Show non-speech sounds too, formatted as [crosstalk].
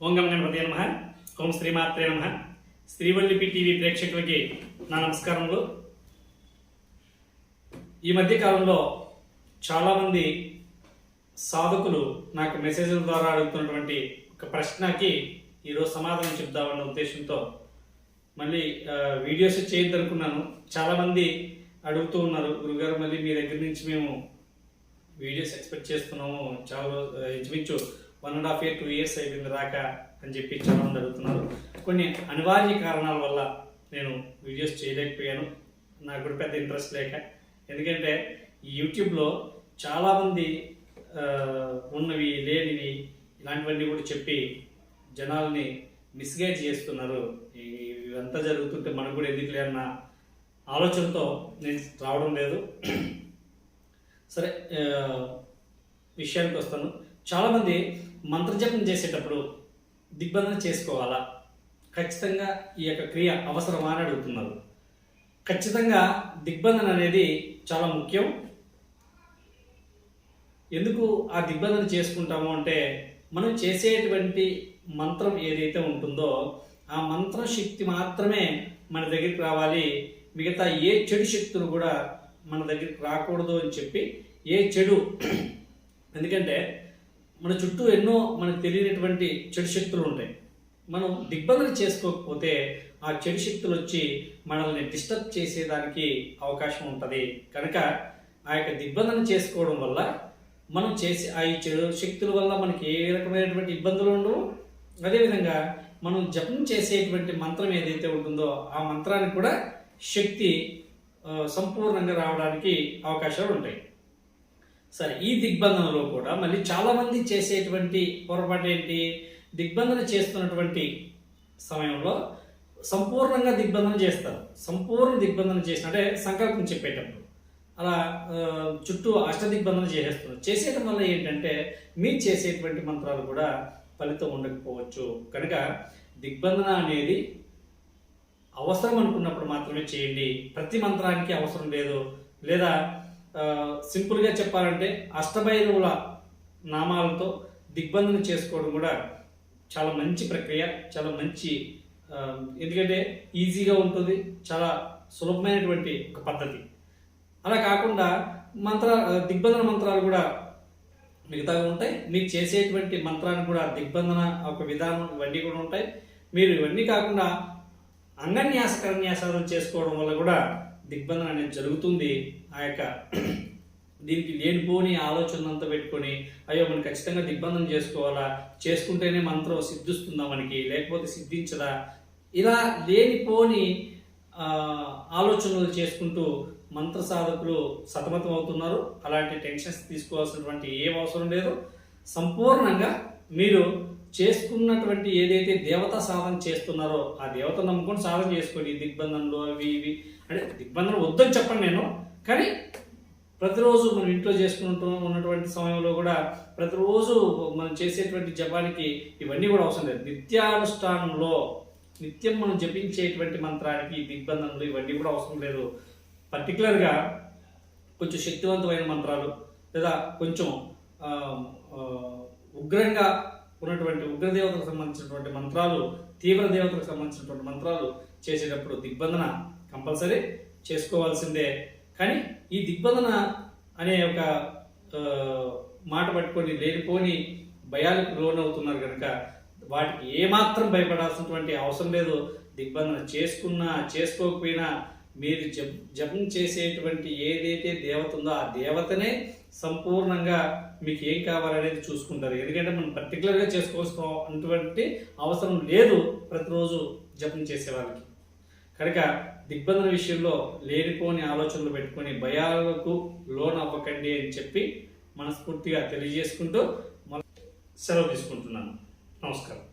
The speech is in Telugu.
ఓం గం ఓం శ్రీమాత్రే నమ. శ్రీవల్లిపి టీవీ ప్రేక్షకులకి నా నమస్కారములు. ఈ మధ్య కాలంలో చాలామంది సాధకులు నాకు మెసేజ్ల ద్వారా అడుగుతున్నటువంటి ఒక ప్రశ్నకి ఈరోజు సమాధానం చెప్దామన్న ఉద్దేశంతో మళ్ళీ వీడియోస్ చేయొద్దనుకున్నాను. చాలామంది అడుగుతూ ఉన్నారు గురుగారు మళ్ళీ మీ దగ్గర నుంచి మేము వీడియోస్ ఎక్స్పెక్ట్ చేస్తున్నాము. చాలా ఇంచుమించు one and half year two years అయిపోయింది రాక అని చెప్పి చాలా మంది అడుగుతున్నారు. కొన్ని అనివార్య కారణాల వల్ల నేను వీడియోస్ చేయలేకపోయాను. నాకు కూడా పెద్ద ఇంట్రెస్ట్ లేక. ఎందుకంటే ఈ యూట్యూబ్లో చాలామంది ఉన్నవి లేనివి ఇలాంటివన్నీ కూడా చెప్పి జనాల్ని మిస్గైడ్ చేస్తున్నారు. ఈ- ఇవంతా జరుగుతుంటే మనకు కూడా ఎందుకు అన్న ఆలోచనతో నేను రావడం లేదు. సరే విషయానికి వస్తాను. చాలామంది మంత్రజపం చేసేటప్పుడు దిగ్బంధన చేసుకోవాలా? ఖచ్చితంగా ఈ యొక్క క్రియ అవసరమా అని అడుగుతున్నారు. ఖచ్చితంగా దిగ్బంధన అనేది చాలా ముఖ్యం. ఎందుకు ఆ దిగ్బంధన చేసుకుంటాము అంటే మనం చేసేటువంటి మంత్రం ఏదైతే ఉంటుందో ఆ మంత్ర శక్తి మాత్రమే మన దగ్గరికి రావాలి. మిగతా ఏ చెడు శక్తులు కూడా మన దగ్గరికి రాకూడదు అని చెప్పి ఏ చెడు [clears throat] ఎందుకంటే మన చుట్టూ ఎన్నో మనకు తెలియనటువంటి చెడు శక్తులు ఉంటాయి. మనం దిగ్బంధన చేసుకోకపోతే ఆ చెడు శక్తులు వచ్చి మనల్ని డిస్టర్బ్ చేసేదానికి అవకాశం ఉంటుంది. కనుక ఆ యొక్క దిగ్బంధన చేసుకోవడం వల్ల మనం చేసే ఆ ఈ చెడు శక్తుల వల్ల మనకి ఏ రకమైనటువంటి ఇబ్బందులు ఉండవు. అదేవిధంగా మనం జపం చేసేటువంటి మంత్రం ఏదైతే ఉంటుందో ఆ మంత్రానికి కూడా శక్తి సంపూర్ణంగా రావడానికి అవకాశాలు ఉంటాయి. సరే ఈ దిగ్బంధనలో కూడా మళ్ళీ చాలామంది చేసేటువంటి పొరపాటు ఏంటి? దిగ్బంధన చేస్తున్నటువంటి సమయంలో సంపూర్ణంగా దిగ్బంధన చేస్తారు. సంపూర్ణ దిగ్బంధన చేసినట్టే సంకల్పం చెప్పేటప్పుడు. అలా చుట్టూ అష్ట దిగ్బంధన చేసేస్తున్నారు. చేసేయడం వల్ల ఏంటంటే మీరు చేసేటువంటి మంత్రాలు కూడా ఫలితం ఉండకపోవచ్చు. కనుక దిగ్బంధన అనేది అవసరం అనుకున్నప్పుడు మాత్రమే చేయండి. ప్రతి మంత్రానికి అవసరం లేదు. లేదా సింపుల్గా చెప్పాలంటే అష్టభైరవుల నామాలతో దిగ్బంధన చేసుకోవడం కూడా చాలా మంచి ప్రక్రియ చాలా మంచి ఎందుకంటే ఈజీగా ఉంటుంది చాలా సులభమైనటువంటి ఒక పద్ధతి. అలా కాకుండా మంత్ర దిగ్బంధన మంత్రాలు కూడా మిగతాగా ఉంటాయి. మీరు చేసేటువంటి మంత్రానికి కూడా దిగ్బంధన ఒక విధానం ఇవన్నీ కూడా ఉంటాయి. మీరు ఇవన్నీ కాకుండా అంగన్యాస కన్యాసాలు చేసుకోవడం వల్ల కూడా దిగ్బంధన అనేది జరుగుతుంది. ఆ యొక్క దీనికి లేనిపోని ఆలోచన అంతా పెట్టుకొని అయ్యో మనం ఖచ్చితంగా దిగ్బంధన చేసుకోవాలా? చేసుకుంటేనే మంత్రం సిద్ధిస్తుందా మనకి? లేకపోతే సిద్ధించదా? ఇలా లేనిపోని ఆలోచనలు చేసుకుంటూ మంత్ర సాధకులు సతమతం అవుతున్నారు. అలాంటి టెన్షన్స్ తీసుకోవాల్సినటువంటి ఏం అవసరం లేదు. సంపూర్ణంగా మీరు చేసుకున్నటువంటి ఏదైతే దేవత సాధన చేస్తున్నారో ఆ దేవత నమ్ముకొని సాధన చేసుకోండి. దిగ్బంధనలు అవి ఇవి అంటే దిగ్బంధనం వద్దని చెప్పండి నేను. కానీ ప్రతిరోజు మనం ఇంట్లో చేసుకుంటూ ఉన్నటువంటి సమయంలో కూడా ప్రతిరోజు మనం చేసేటువంటి జపానికి ఇవన్నీ కూడా అవసరం లేదు. నిత్యానుష్ఠానంలో నిత్యం మనం జపించేటువంటి మంత్రానికి దిగ్బంధనలు ఇవన్నీ కూడా అవసరం లేదు. పర్టికులర్గా కొంచెం శక్తివంతమైన మంత్రాలు లేదా కొంచెం ఉగ్రంగా ఉన్నటువంటి ఉగ్రదేవతకు సంబంధించినటువంటి మంత్రాలు తీవ్ర దేవతలకు సంబంధించినటువంటి మంత్రాలు చేసేటప్పుడు దిగ్బంధన కంపల్సరీ చేసుకోవాల్సిందే. కానీ ఈ దిగ్బంధన అనే ఒక మాట పట్టుకొని లేనిపోని భయాలకు లోనవుతున్నారు కనుక వాటికి ఏమాత్రం భయపడాల్సినటువంటి అవసరం లేదు. దిగ్బంధన చేసుకున్నా చేసుకోకపోయినా మీరు జప జపం చేసేటువంటి ఏదైతే దేవత ఉందో ఆ దేవతనే సంపూర్ణంగా మీకు ఏం కావాలనేది చూసుకుంటారు. ఎందుకంటే మనం పర్టికులర్గా చేసుకోవాల్సిన అటువంటి అవసరం లేదు ప్రతిరోజు జపం చేసేవారికి కనుక దిగ్బంధన విషయంలో లేనిపోని ఆలోచనలు పెట్టుకొని భయాలకు లోన్ అవ్వకండి అని చెప్పి మనస్ఫూర్తిగా తెలియజేసుకుంటూ సెలవు తీసుకుంటున్నాను. నమస్కారం.